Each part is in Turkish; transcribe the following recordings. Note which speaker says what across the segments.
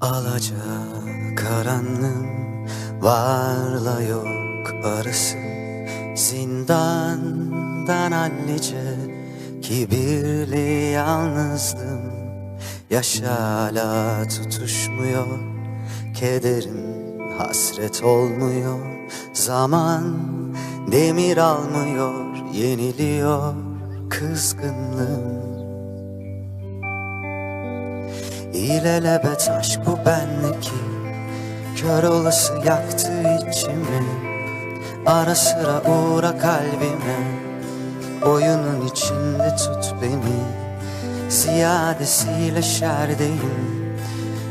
Speaker 1: Alaca karanlığın varla yok arası Zindandan hallice kibirli yalnızlığım. Yaş hala tutuşmuyor Kederim hasret olmuyor. Zaman demir almıyor Yeniliyor kızgınlığım. İlelebet aşk bu bendeki Kör olası yaktı içimi Ara sıra uğra kalbime. Oyunun içinde tut beni. Ziyadesiyle şerdeyim.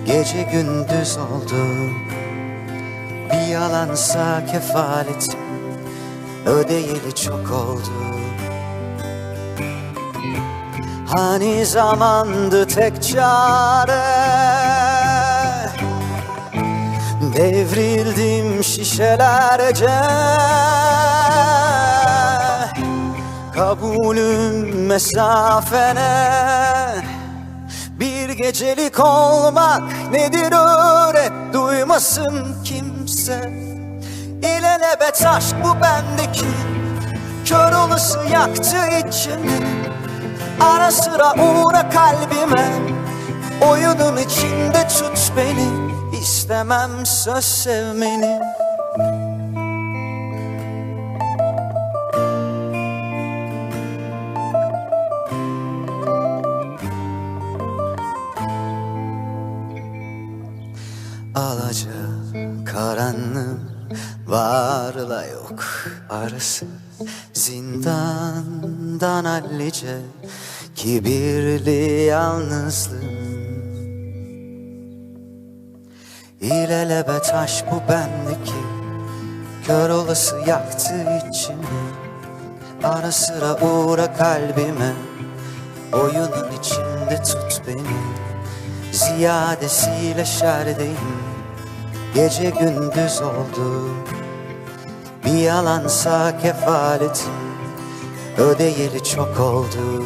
Speaker 1: Gece gündüz oldu Bir yalansa kefaletim Ödeyeli çok oldu. Hani zamandı tek çare Devrildim şişelerce. Kabulüm mesafene. Bir gecelik olmak nedir öğret Duymasın kimse. İlelebet aşk bu bendeki. Kör olası yaktı içimi. Ara sıra uğra kalbime. Oyunun içinde tut beni İstemem söz sevmeni. Alaca karanlığım varla yok. Arası Zindandan hallice kibirli yalnızlığım İlelebet aşk bu bendeki Kör olası yaktı içimi. Ara sıra uğra kalbime. Oyunun içinde tut beni. Ziyadesiyle şerdeyim. Gece gündüz oldu. Bir yalansa kefaletim. Ödeyeli çok oldu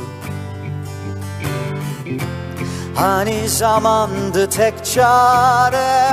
Speaker 1: Hani zamandı tek çare